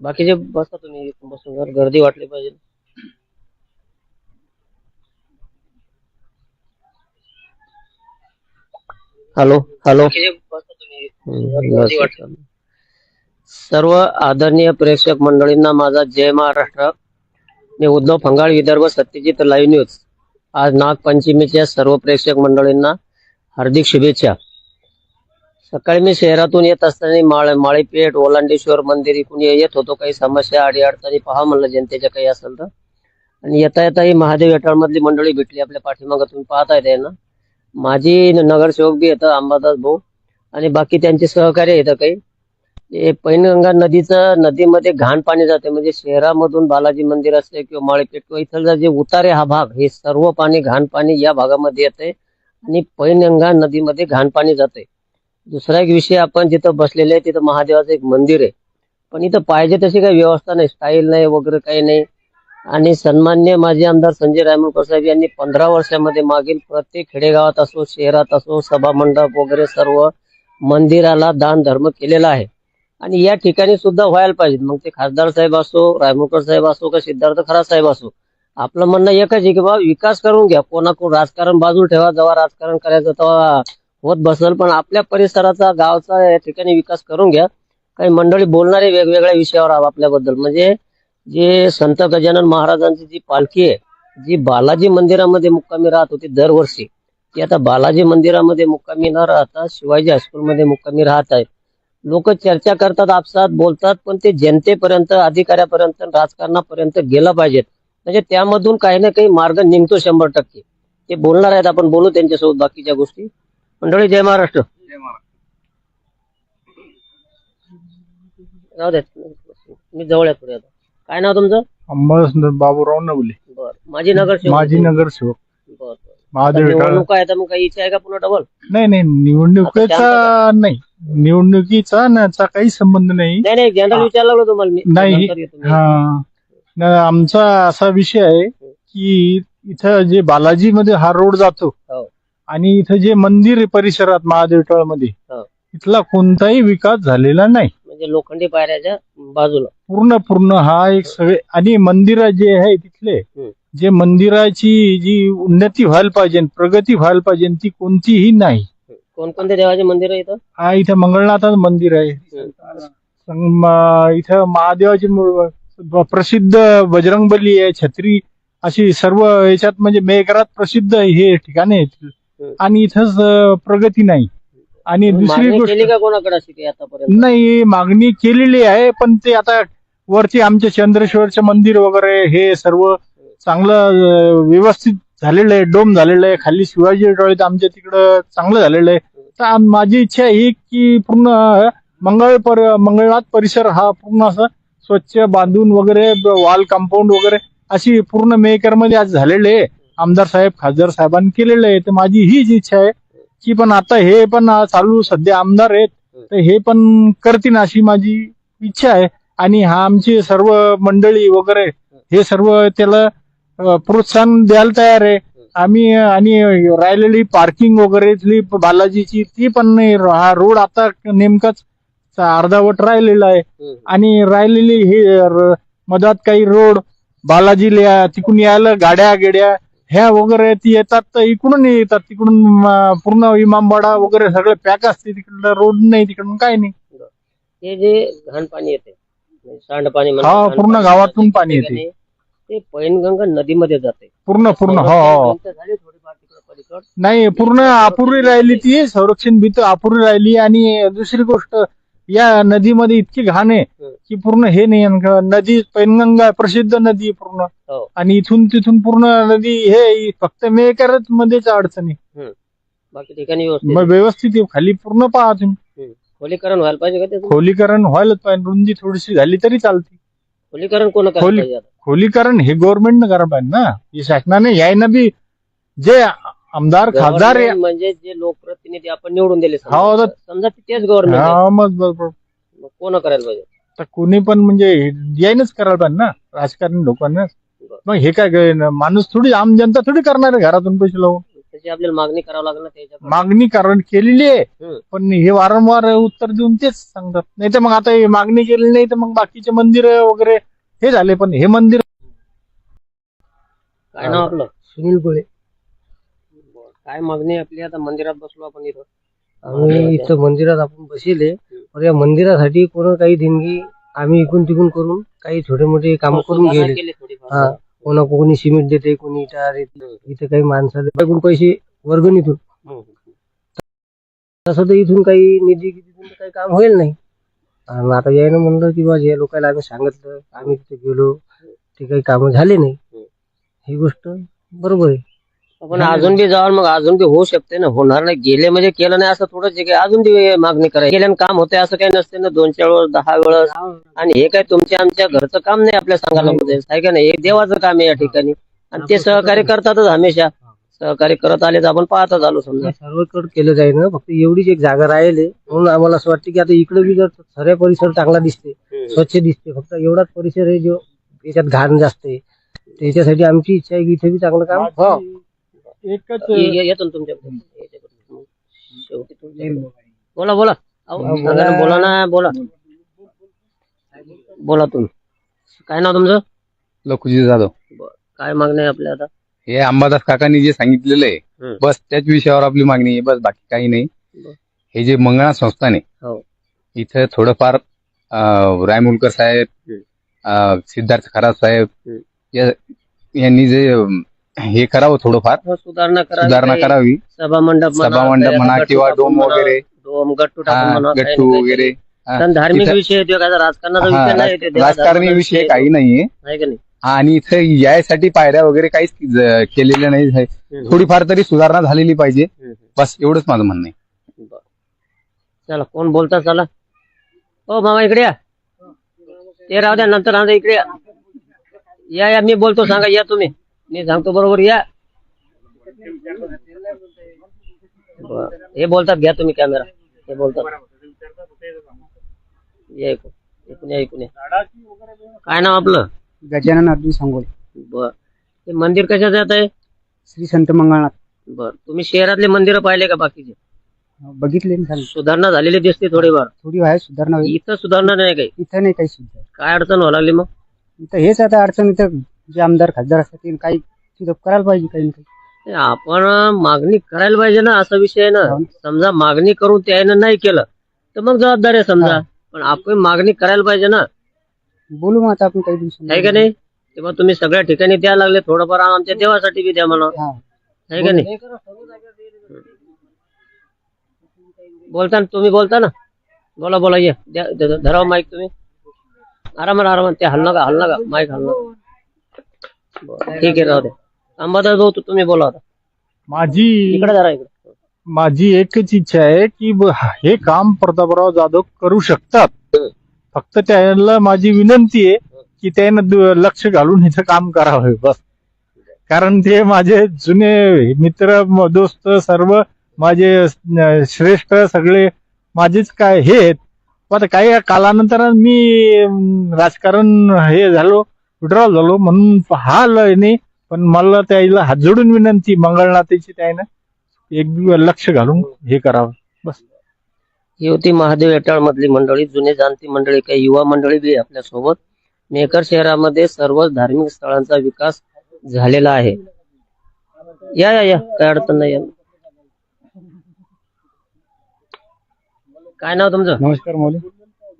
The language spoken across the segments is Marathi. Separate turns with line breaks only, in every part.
बाकीचे बसा तुम्ही बसून जर गर्दी वाटली पाहिजे. Hello hello. सर्व आदरणीय प्रेक्षक मंडळींना माझा जय महाराष्ट्र. मी उद्धव फंगाळ विदर्भ सत्यजित लाईव्ह न्यूज. आज नागपंचमीच्या सर्व प्रेक्षक मंडळींना हार्दिक शुभेच्छा. सकाळी मी शहरातून येत असताना माळ माळीपेठ ओलांडेश्वर मंदिर इकडून येत होतो. काही समस्या अडीअडचणी पहा म्हणलं जनतेच्या काही असेल तर. आणि येता येता ही महादेव येटाळ मधली मंडळी भेटली आपल्या पाठीमागं तुम्ही पाहताय ते ना? माझी नगरसेवक बी येतं अंबादास भाऊ. आणि बाकी त्यांचे सहकार्य येतं काही. पैनगंगा नदीचं नदीमध्ये घाण पाणी जाते. म्हणजे शहरामधून बालाजी मंदिर असते किंवा माळीपेठ किंवा इथलचा जे उतारे हा भाग हे सर्व पाणी घाण पाणी या भागामध्ये येते आणि पैनगंगा नदीमध्ये घाण पाणी जाते दुसरा एक विषय आपण जिथं बसलेले आहे तिथं महादेवाचं एक मंदिर आहे. पण इथं पाहिजे तशी काही व्यवस्था नाही स्टाईल नाही वगैरे काही नाही. आणि सन्मान्य माजी आमदार संजय रायमुळकर साहेब यांनी पंधरा वर्षामध्ये मागील प्रत्येक खेडेगावात असो शहरात असो सभा मंडप वगैरे सर्व मंदिराला दान धर्म केलेला आहे. आणि या ठिकाणी सुद्धा व्हायला पाहिजे. मग ते खासदार साहेब असो रायमुळकर साहेब असो का सिद्धार्थ खरा साहेब असो आपलं म्हणणं एकच आहे की बाबा विकास करून घ्या. कोणाकडून राजकारण बाजू ठेवा जेव्हा राजकारण करायचं तेव्हा होत बसल पण आपल्या परिसराचा गावचा या ठिकाणी विकास करून घ्या. काही मंडळी बोलणारे वेगवेगळ्या विषयावर आपल्याबद्दल. म्हणजे जे संत गजानन महाराजांची जी पालखी आहे जी बालाजी मंदिरामध्ये मुक्कामी राहत होती दरवर्षी ती आता बालाजी मंदिरामध्ये मुक्कामी न राहता शिवाजी हायस्कूलमध्ये मुक्कामी राहत आहे लोक चर्चा करतात आपसात बोलतात पण ते जनतेपर्यंत अधिकाऱ्यापर्यंत राजकारणापर्यंत गेलं पाहिजेत. म्हणजे त्यामधून काही ना काही मार्ग निघतो शंभर टक्के. ते बोलणार आहेत आपण बोलू त्यांच्यासोबत बाकीच्या गोष्टी. मंडळी जय महाराष्ट्र. राहू द्या मी जवळ आहे पुढे आता. काय नाव तुमचं?
अंबादास बाबूराव नवले.
बर. माझी नगर
माजी नगरसेवक.
बर बर.
महादेव
निवडणूक आहे तर मग काही इच्छा आहे का पुन्हा डबल
नाही नाही निवडणुकीचा नाही. निवडणुकीचा नाचा काही संबंध नाही.
नाही नाही जनरल विचारलं लागलो तुम्हाला मी.
नाही.
नंतर येतो मी.
हा. न- आमचा असा विषय आहे की इथं जे बालाजी मध्ये हा रोड जातो.
हो.
आणि इथं जे मंदिर आहे परिसरात महादेव विठाळमध्ये
हो.
इथला कोणताही विकास झालेला नाही.
म्हणजे लोखंडी पायऱ्याच्या बाजूला.
पूर्ण पूर्ण हा एक सगळे आणि मंदिर जे आहे तिथले
हम्म.
जे मंदिराची जी उन्नती व्हायला पाहिजे प्रगती व्हायला पाहिजे ती कोणतीही नाही.
कोणकोणते देवाचे मंदिर आहे इथं?
हा इथं मंगळनाथाचं मंदिर आहे. संग- म- इथं महादेवाची मू- ब- प्रसिद्ध बजरंगबली आहे छत्री अशी सर्व याच्यात म्हणजे मेघरात प्रसिद्ध हे ठिकाणे आहेत आणि इथंच अं, प्रगती नाही. आणि दुसरी
मागणी
गोष्ट
केली का कोणाकडे अशी काही आतापर्यंत?
नाही मागणी केलेली आहे पण ते आता वरती आमचे चंद्रेश्वरचे मंदिर वगैरे हे सर्व चांगलं अं, व्यवस्थित झालेलं आहे डोम झालेलं आहे खाली शिवाजी टॉळीत आमच्या तिकडं चांगलं झालेलं आहे. तर आम- माझी इच्छा ही की पूर्ण मंगळ पर मंगळनाथ परिसर हा पूर्ण असं स्वच्छ बांधून वगैरे वॉल कंपाऊंड वगैरे अशी पूर्ण मेकरमध्ये आज झालेले आहे. आमदार साहेब खासदार साहेबांनी केलेलं आहे. तर माझी हीच इच्छा आहे की पण आता हे पण चालू सध्या आमदार आहेत तर हे पण करतील अशी माझी इच्छा आहे. आणि हा आमची सर्व मंडळी वगैरे हे सर्व त्याला प्रोत्साहन द्यायला तयार आहे. आम्ही आणि राहिलेली पार्किंग वगैरे बालाजीची ती पण नाही हा रोड आता नेमकाच अर्धावट राहिलेला आहे. आणि राहिलेली हे मधात काही रोड बालाजीला तिकडून यायला गाड्या गेड्या ह्या वगैरे ती येतात तर इकडून येतात. तिकडून पूर्ण इमामबाडा वगैरे सगळे पॅक असते. तिकडलं रोड नाही तिकडून काय नाही.
हे जे घाण पाणी येते म्हणजे सांडपाणी
हा, पूर्ण गावातून पाणी येते.
ते पैनगंगा नदीमध्ये जाते.
पूर्ण पूर्ण हो हो.
भिंत झाली थोडीफार तिकडं पलीकड.
नाही पूर्ण अपुरी राहिली ती संरक्षण भीत अपुरी राहिली. आणि दुसरी गोष्ट या नदीमध्ये इतकी घाण आहे की पूर्ण हे नाही नदी पैनगंगा प्रसिद्ध नदी आहे पूर्ण.
हो.
आणि इथून तिथून पूर्ण नदी हे फक्त मेकरच मध्येच अडचणी
बाकी ठिकाणी व्यवस्थित
मग व्यवस्थित. खाली पूर्ण पहा तुम्ही.
खोलीकरण व्हायला पाहिजे का
खोलीकरण व्हायलाच पाहिजे. रुंदी थोडीशी झाली तरी चालते.
खोलीकरण कोण
खोली-? खोलीकरण हे गव्हर्नमेंटनं करायला पाहिजे ना. शासनाने यायनं बी जे आमदार खासदार
Government म्हणजे जे लोकप्रतिनिधी आपण निवडून दिले समजा.
हो, तर-
समजा ते तेच गव्हर्नमेंट
हा, मग बरोबर.
मग कोण करायला पाहिजे?
तर कोणी पण म्हणजे यायनच करायला पाहिजे ना राजकारणी लोकांना मग हे काय माणूस थोडी आम जनता थोडी करणार आहे घरातून पैसे लावून.
त्याची आपल्याला मागणी करावं लागेल त्याच्याकडे
मागणी कारण केलेली आहे.
हम्म.
पण हे वारंवार उत्तर देऊन तेच सांगतात. नाही तर मग आता हे मागणी केली नाही तर मग बाकीचे मंदिर वगैरे हे झाले पण हे मंदिर
काय नाव आपलं?
सुनील गोळे.
काय मागणी आपली? आता मंदिरात बसलो आपण इथं.
आम्ही इथं मंदिरात आपण बसले पण या मंदिरासाठी कोणा काही देणगी आम्ही इकून तिकून करून काही छोटे मोठे काम करून गेले. हा कोणा कोणी सिमेंट देते कोणी इटा इथे काही माणसाला पैसे वर्गणीतून. तसं तर इथून काही निधी काही काम होईल नाही. आता यायनं म्हणलं की बा जे लोकांना आम्ही सांगितलं आम्ही तिथे गेलो ते काही कामं झाले नाही. ही गोष्ट बरोबर आहे.
पण अजून बी जाऊन मग अजून बी होऊ शकते ना. होणार नाही. गेले म्हणजे केलं नाही असं थोडंच आहे की अजून बी मागणी करायची. केल्यानं काम होते असं काही नसते ना. दोन चार वेळेस दहा वेळेस. आणि हे काय तुमच्या आमच्या घरचं काम नाही आपल्या सांगायला मध्ये आहे का नाही? हे देवाचं काम आहे या ठिकाणी. आणि ते सहकार्य करतातच हमेशा. सहकार्य करत आले तर आपण पाहतच आलो समजा.
सर्वकडे केलं जाईल ना. फक्त एवढीच एक जागा राहिली. म्हणून आम्हाला असं वाटतं की आता इकडे बी जर सर्व परिसर चांगला दिसते स्वच्छ दिसते फक्त एवढाच परिसर आहे जो याच्यात घाण जास्त आहे. त्याच्यासाठी आमची इच्छा आहे की इथे बी चांगलं काम व्हावं.
एकच
ये- ये- येतो ना तुमच्याकडे याच्याकडे. शेवटी तुमच्याकडे. बोला बोला अहो, सांगा ना, बोला ना बोला बोला तुम्ही काय नाव तुमचं
लखुजी जाधव
काय मागणी आहे आपल्या आता
हे अंबादास काकांनी जे सांगितलेलं आहे. बस त्याच विषयावर आपली मागणी आहे बस बाकी काही नाही
बर.
हे जे मंगळा संस्थान आहे
हो.
इथं थोडंफार अं, रायमुलकर साहेब
हम्म.
अं, सिद्धार्थ खराब साहेब
हम्म.
या- यांनी जे अं, हे करावं थोडंफार
हो, सुधारणा करावी
सुधारणा
काही
करावी
सभा मंडप म्हणा,
सभा मंडप
काही
म्हणा
गट्टू
किंवा
टाकून
डोम
म्हणा,
वगैरे
डोम गट्टू टाकून
हा,
म्हणा, काही
गट्टू
ना काही
वगैरे हा.
धार्मिक
तिथं-
विषय राजकारणाचा
हा,
विषय नाही
राजकारणी विषय. काही नाहीये
आहे का नाही
आणि इथं यायसाठी पायऱ्या वगैरे काहीच ज- केलेल्या नाही
हम्म.
थोडीफार तरी सुधारणा झालेली पाहिजे
हम्म.
बस एवढंच माझं म्हणणं आहे
बरं. चला कोण बोलता चला हो मामा इकडे या ते राहू द्या नंतर आता इकडे या. या या मी बोलतो सांगा या तुम्ही मी सांगतो बरोबर या. हे बोलतात घ्या तुम्ही कॅमेरा. हे बोलतात. या इकडे. इकडून या या. काय नाव आपलं?
गजानन अर्जुन सांगोल
बर. हे मंदिर कशाचं येत आहे
श्री संत मंगळनाथ.
बर. तुम्ही शहरातले मंदिरं पाहिले का बाकीचे?
बघितले ना झालं.
सुधारणा झालेली दिसते थोडीफार.
थोडी आहे सुधारणा होईल.
इथं सुधारणा नाही काही.
इथं नाही काही सुविधा
काय अडचण व्हायला लागली मग?
इथं हेच आता अडचण इथं जे आमदार खासदार असतात काही तिथं करायला पाहिजे काही ना काही.
नाही, आपण मागणी करायला पाहिजे ना असा विषय आहे ना.
हो.
समजा मागणी करून त्यानं नाही केलं तर मग जबाबदार आहे समजा.
हा.
पण आपण मागणी करायला पाहिजे ना.
बोलू मग आता आपण काही
आहे का नाही? तेव्हा तुम्ही सगळ्या ठिकाणी द्यायला लागले थोडंफार आमच्या देवासाठी बी द्या म्हणा.
हा.
आहे का नाही? बोलता ना तुम्ही बोलता ना. बोला बोला ये. द्या- ध- धराव माईक तुम्ही. आरामात आरामात. ते हल नका हल नका. माईक हल नका. ठीक आहे राहू द्या अंबादास भाऊ तू- तुम्ही बोला आता.
माझी
इकडे धरा इकडे.
माझी एकच इच्छा आहे की ब- हे काम प्रतापराव जाधव करू शकतात. फक्त त्याला माझी विनंती आहे की त्यानं दु- लक्ष घालून इथं काम करावं बस. कारण ते माझे जुने मित्र म- दोस्त सर्व माझे अं, श्रेष्ठ सगळे माझेच काय हे आहेत. पण आता काही कालानंतर मी अं, राजकारण हे झालो. विड्रॉल झालो म्हणून हा लय नाही. पण मला त्याला हात जोडून विनंती मंगळनाथाची त्यानं एक लक्ष घालून हे करावं.
ही होती महादेव येटाळ मधली मंडळी जुने जाणती मंडळी काही युवा मंडळी बी आपल्यासोबत मेकर शहरामध्ये सर्व धार्मिक स्थळांचा विकास झालेला आहे. या या या. काय अडचण नाही. या काय नाव तुमचं?
नमस्कार मौली.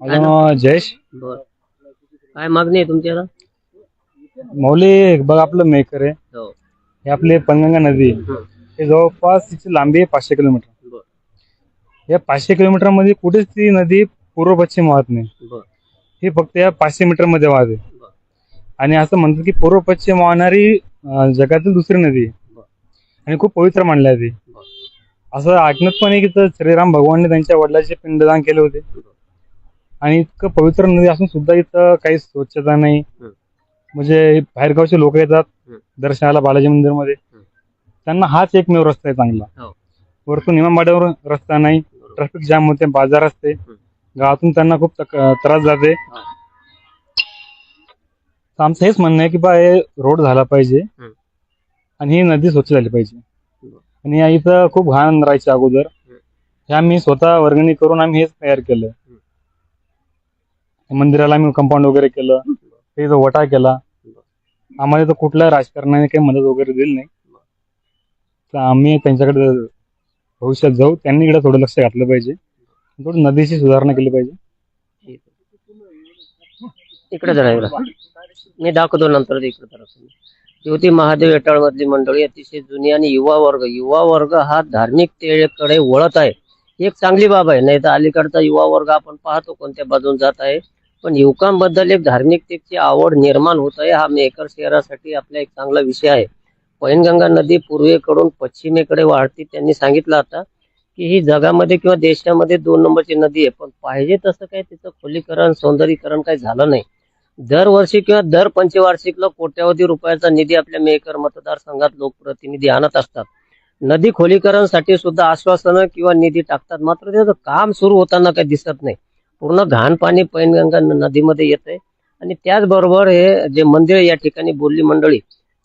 माझं नाव
जयेश.
बर. काय मागणी आहे तुमची आता?
मौली बघ आपलं मेकर आहे.
हो.
हे आपले पंगंगा नदी. आहे. हे जवळपास तिची लांबी आहे पाचशे किलोमीटर. या पाचशे किलोमीटरमध्ये कुठेच ती नदी पूर्व पश्चिम वाहत नाही.
बर.
ही फक्त या पाचशे मीटरमध्ये वाहते
बर.
आणि असं म्हणतात की पूर्व पश्चिम वाहणारी अं, जगातील दुसरी नदी आहे.
बर.
आणि खूप पवित्र मानली जाते
बर.
असं ऐकण्यात पण आहे की तर श्रीराम भगवानने त्यांच्या वडिलाचे पिंडदान केले होते. आणि इतकं पवित्र नदी असून सुद्धा इथं काही स्वच्छता नाही. म्हणजे बाहेरगावचे लोक येतात
हम्म.
दर्शनाला बालाजी मंदिरमध्ये. त्यांना हाच एकमेव रस्ता आहे चांगला.
हो.
वरतून इमामबाड्यावर रस्ता नाही ट्रॅफिक जाम होते बाजार असते. गावातून त्यांना खूप तक- त्रास जाते.
हा.
तर आमचं हेच म्हणणं आहे की बा हे रोड झाला पाहिजे.
हम्म.
आणि ही नदी स्वच्छ झाली पाहिजे. आणि या इथं खूप घाण राहायचे अगोदर. हे आम्ही स्वतः वर्गणी करून आम्ही हेच तयार केलं. मंदिराला आम्ही कंपाऊंड वगैरे केलं. ते इथं वटा केला आम्हाला इथं कुठल्या राजकारणाने काही मदत वगैरे दिली नाही. तर आम्ही त्यांच्याकडे भविष्यात जाऊ. त्यांनी इकडे थोडं लक्ष घातलं पाहिजे. थोडं नदीची सुधारणा केली पाहिजे.
इकडे जरा इकडे. मी दाखवतो नंतर इकडे जरा. ज्योती महादेव येटाळ मधली मंडळी अतिशय जुनी आणि युवा वर्ग. युवा वर्ग हा धार्मिकतेकडे वळत आहे. ही एक चांगली बाब आहे. नाही तर अलीकडचा युवा वर्ग आपण पाहतो कोणत्या बाजून जात आहे. पण युवकांबद्दल एक धार्मिकतेची आवड निर्माण होत आहे. हा मेकर शहरासाठी आपला एक चांगला विषय आहे. पैनगंगा नदी पूर्वेकडून पश्चिमेकडे वाढते. त्यांनी सांगितलं आता की ही जगामध्ये किंवा देशामध्ये दोन नंबरची नदी आहे. पण पाहिजे तसं काही तिचं खोलीकरण सौंदर्यीकरण काही झालं नाही. दरवर्षी किंवा दर पंचवार्षिकला कोट्यावधी रुपयाचा निधी आपल्या मेकर मतदारसंघात लोकप्रतिनिधी आणत असतात. नदी खोलीकरणसाठी सुद्धा आश्वासनं किंवा निधी टाकतात. मात्र त्याचं काम सुरू होताना काही दिसत नाही. पूर्ण घाण पाणी पैनगंगा नदीमध्ये येत आहे आणि त्याचबरोबर हे जे मंदिर या ठिकाणी बोलली मंडळी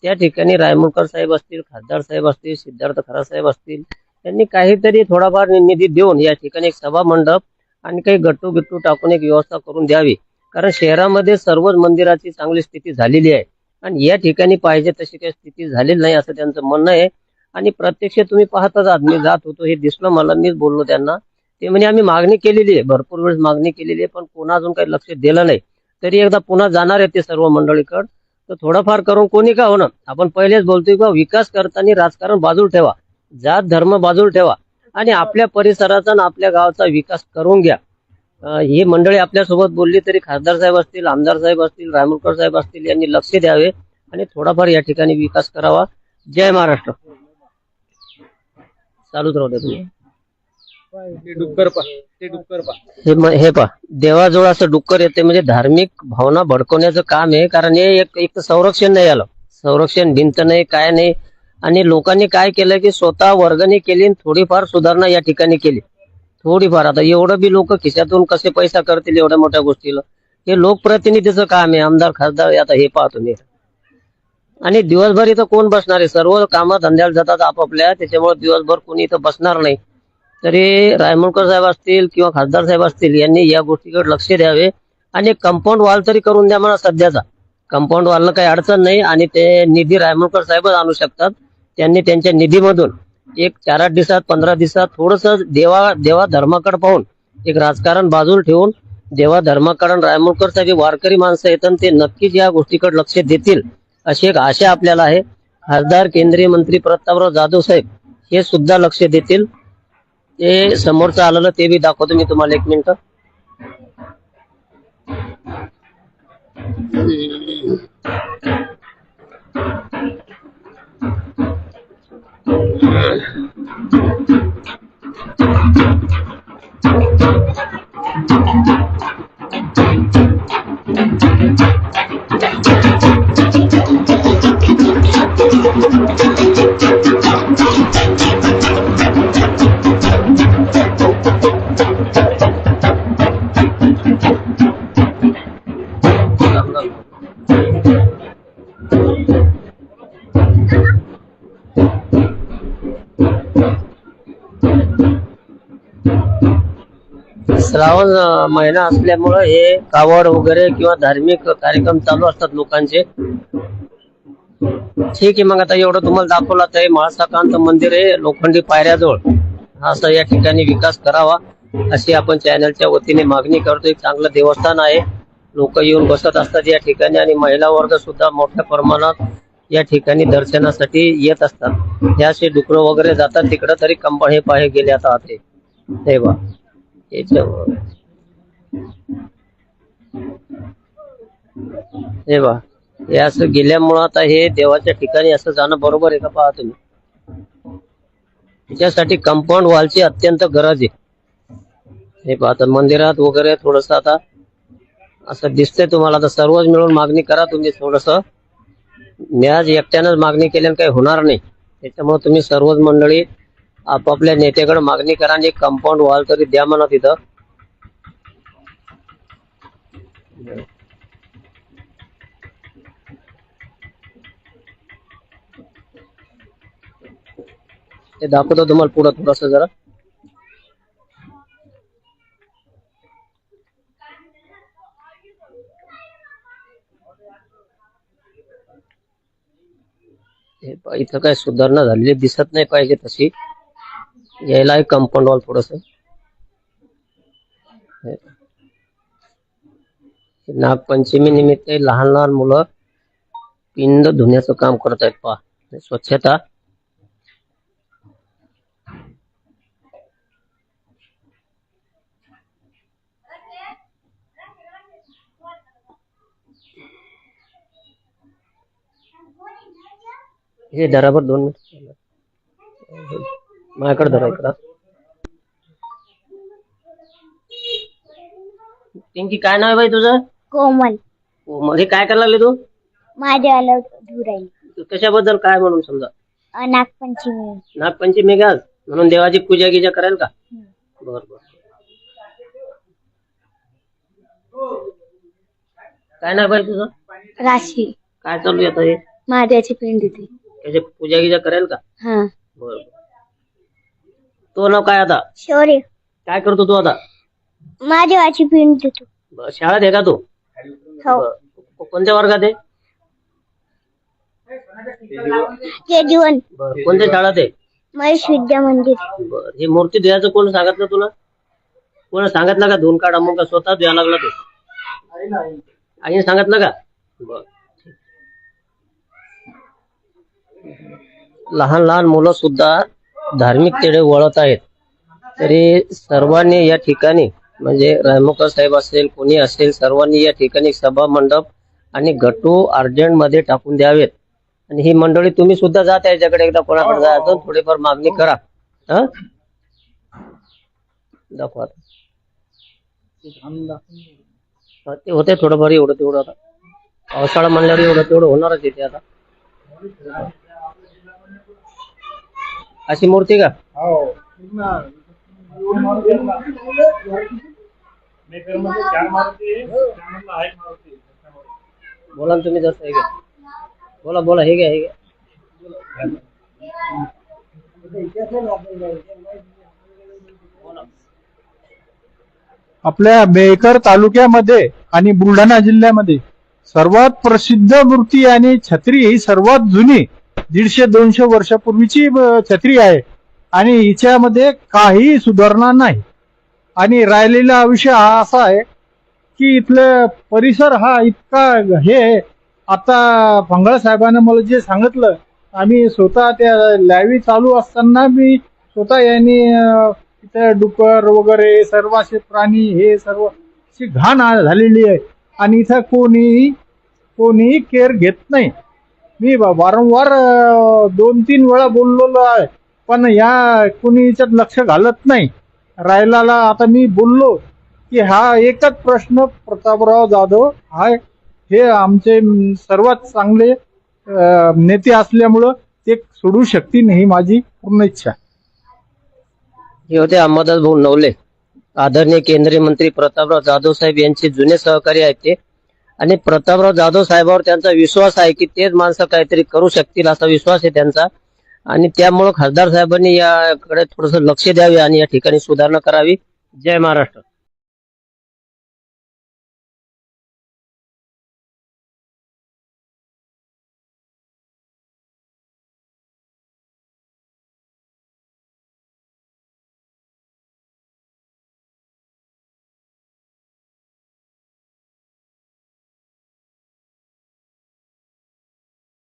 त्या ठिकाणी रायमुरकर साहेब असतील खासदार साहेब असतील सिद्धार्थ खरा साहेब असतील त्यांनी काहीतरी थोडाफार निधी देऊन या ठिकाणी एक सभा मंडप आणि काही गट्टू बिट्टू टाकून एक व्यवस्था करून द्यावी. कारण शहरामध्ये सर्वच मंदिराची चांगली स्थिती झालेली आहे. आणि या ठिकाणी पाहिजे तशी काही स्थिती झालेली नाही असं त्यांचं म्हणणं आहे. आणि प्रत्यक्ष तुम्ही पाहताच आहात मी जात होतो हे दिसलं मला मीच बोललो त्यांना. ते म्हणजे आम्ही मागणी केलेली आहे भरपूर वेळेस मागणी केलेली आहे पण पुन्हा अजून काही लक्ष दिलं नाही. तरी एकदा पुन्हा जाणार आहे ते सर्व मंडळीकड. तर थोडंफार करून कोणी का होणं आपण पहिलेच बोलतोय का विकास करताना राजकारण बाजूला ठेवा. जात धर्म बाजूला ठेवा. आणि आपल्या परिसराचा आणि आपल्या गावाचा विकास करून घ्या. ही मंडळी आपल्यासोबत बोलली तरी खासदार साहेब असतील आमदार साहेब असतील रायमुलकर साहेब असतील यांनी लक्ष द्यावे आणि थोडाफार या ठिकाणी विकास करावा. जय महाराष्ट्र. चालूच राहू द्या तुम्ही. हे म- हे पहा देवाजवळ असं डुक्कर येते म्हणजे धार्मिक भावना भडकवण्याचं काम आहे कारण हे एक एक तर संरक्षण नाही आलं. संरक्षण भिंत नाही काय नाही. आणि लोकांनी काय केलं की स्वतः वर्गणी केली आणि थोडीफार सुधारणा या ठिकाणी केली. थोडीफार आता एवढं बी लोक खिशातून कसे पैसा करतील एवढ्या मोठ्या गोष्टीला? हे लोकप्रतिनिधीचं काम आहे आमदार खासदार आता हे पाहतो मी. आणि दिवसभर इथं कोण बसणार आहे? सर्व कामं धंद्याला जातात आपापल्या त्याच्यामुळे दिवसभर कोणी इथं बसणार नाही. तरी रायमुलकर साहेब असतील किंवा खासदार साहेब असतील यांनी या गोष्टीकडे लक्ष द्यावे. आणि कंपाऊंड वॉल तरी करून द्या म्हणा सध्याचा. कंपाऊंड वॉलला काही अडचण नाही आणि ते निधी रायमुलकर साहेबच आणू शकतात. त्यांनी त्यांच्या निधीमधून एक चार आठ दिवसात पंधरा दिवसात थोडस देवा देवा धर्माकडे पाहून एक राजकारण बाजूला ठेवून देवा धर्माकडे आणि साहेब वारकरी माणसं येतात आणि ते नक्कीच या गोष्टीकडे लक्ष देतील अशी एक आशा आपल्याला आहे. खासदार केंद्रीय मंत्री प्रतापराव जाधव साहेब हे सुद्धा लक्ष देतील. ते समोरचं आलेलं ते बी दाखवतो मी तुम्हाला एक मिनिट. श्रावण महिना असल्यामुळं हे कावड वगैरे किंवा धार्मिक कार्यक्रम चालू असतात लोकांचे. ठीक आहे मग आता एवढं तुम्हाला दाखवलं तर महासाकांत मंदिर आहे लोखंडी पायऱ्याजवळ. असं या ठिकाणी विकास करावा अशी आपण चॅनलच्या वतीने मागणी करतो. एक चांगलं देवस्थान आहे. लोक येऊन बसत असतात या ठिकाणी आणि महिला वर्ग सुद्धा मोठ्या प्रमाणात या ठिकाणी दर्शनासाठी येत असतात. हे असे डुकरं वगैरे जातात तिकडं तरी कंपा हे पाहे गेले आता ते हे. बा हे बा हे असं गेल्यामुळं आता हे देवाच्या ठिकाणी असं जाणं बरोबर आहे का पहा तुम्ही? त्याच्यासाठी कंपाऊंड वॉलची अत्यंत गरज आहे. हे पहा आता मंदिरात वगैरे थोडस आता असं दिसतंय तुम्हाला. आता सर्वच मिळून मागणी करा तुम्ही थोडस. मी आज एकट्यानंच मागणी केल्यानं काही होणार नाही. त्याच्यामुळे तुम्ही सर्वच मंडळी आपापल्या नेत्याकडे मागणी करा आणि कंपाऊंड वॉल तरी द्या म्हणा तिथं. ते दाखवतो तुम्हाला पुढं थोडस जरा. हे इथं काय सुधारणा झालेली दिसत नाही पाहिजे तशी. यायला आहे कंपाऊंड वॉल थोडस नागपंचमी निमित्त लहान लहान मुलं पिंड धुण्याचं काम करत आहेत पहा स्वच्छता. हे दराबर दोन मिनिट. माझ्याकडे धरा इकडं. पिंकी काय नाव आहे बाई तुझं?
कोमल.
कोमल हे काय करायला लागले तू?
माझ्या आलं धुराई.
कशाबद्दल काय म्हणून समजा?
अ, नागपंचमी.
नागपंचमी घ्याल म्हणून देवाची पूजा गिजा कराल का? बर बर. काय नाव बाई तुझं?
राशी.
काय चालू आहे आता हे?
महादेवाची पिंड होती.
त्याची पूजा गिजा कराल का?
हा.
बर. तो नाव काय आता?
शौर्य.
काय करतो तू आता?
महादेवाची पिंड होती
बर, शाळेत आहे का तू?
हो.
बर. कोणत्या वर्गात आहे?
जीवन
बर कोणत्या शाळेत आहे?
महेश विद्या मंदिर.
बर हे मूर्ती धुयाचं कोण सांगितलं तुला? कोण सांगितलं का? धुवून काढा मग का स्वतः धुया लागला तू. आईने सांगितलं का? बर लहान लहान मुलं सुद्धा धार्मिक तेढे वळत आहेत. तरी सर्वांनी या ठिकाणी म्हणजे रायमुकर साहेब असेल कोणी असेल सर्वांनी या ठिकाणी सभा मंडप आणि गटू अर्जंटमध्ये टाकून द्यावेत. आणि ही मंडळी तुम्ही सुद्धा जात याच्याकडे एकदा कोणाकडे जायचं थोडीफार मागणी करा. हा? दाखवा आता. ते होते थोडंफार एवढं तेवढं आता. पावसाळा म्हणल्यावर एवढं तेवढं होणारच इथे आता. अशी मूर्ती का? बोला ना तुम्ही जसं हे घ्या. बोला बोला हे घ्या हे घ्या.
आपल्या मेकर तालुक्यामध्ये आणि बुलढाणा जिल्ह्यामध्ये सर्वात प्रसिद्ध मूर्ती आणि छत्री ही सर्वात जुनी दीडशे दोनशे वर्षापूर्वीची छत्री आहे. आणि हिच्यामध्ये काही सुधारणा नाही. आणि राहिलेला विषय हा असा आहे की इथलं परिसर हा इतका हे आता फंगळ साहेबांना मला जे सांगितलं आम्ही स्वतः त्या लॅवी चालू असताना मी स्वतः यांनी इथं तिथे डुकर वगैरे सर्व असे प्राणी हे सर्व अशी घाण झालेली आहे. आणि इथं कोणी कोणीही केअर घेत नाही. मी वारंवार दोन तीन वेळा बोललेलो आहे. पण या कोणी याच्यात लक्ष घालत नाही. रायलाला आता मी बोललो की हा एकच प्रश्न प्रतापराव जाधव हा हे आमचे सर्वात चांगले नेते असल्यामुळं ते सोडू शकतील ही माझी पूर्ण इच्छा.
हे होते अहमदास भाऊ नवले. आदरणीय केंद्रीय मंत्री प्रतापराव जाधव साहेब यांचे जुने सहकारी आहेत ते. आणि प्रतापराव जाधव साहेबावर त्यांचा विश्वास आहे की तेच माणसं काहीतरी करू शकतील असा विश्वास आहे त्यांचा. आणि त्यामुळं खासदार साहेबांनी याकडे थोडस लक्ष द्यावे आणि या ठिकाणी सुधारणा करावी. जय महाराष्ट्र.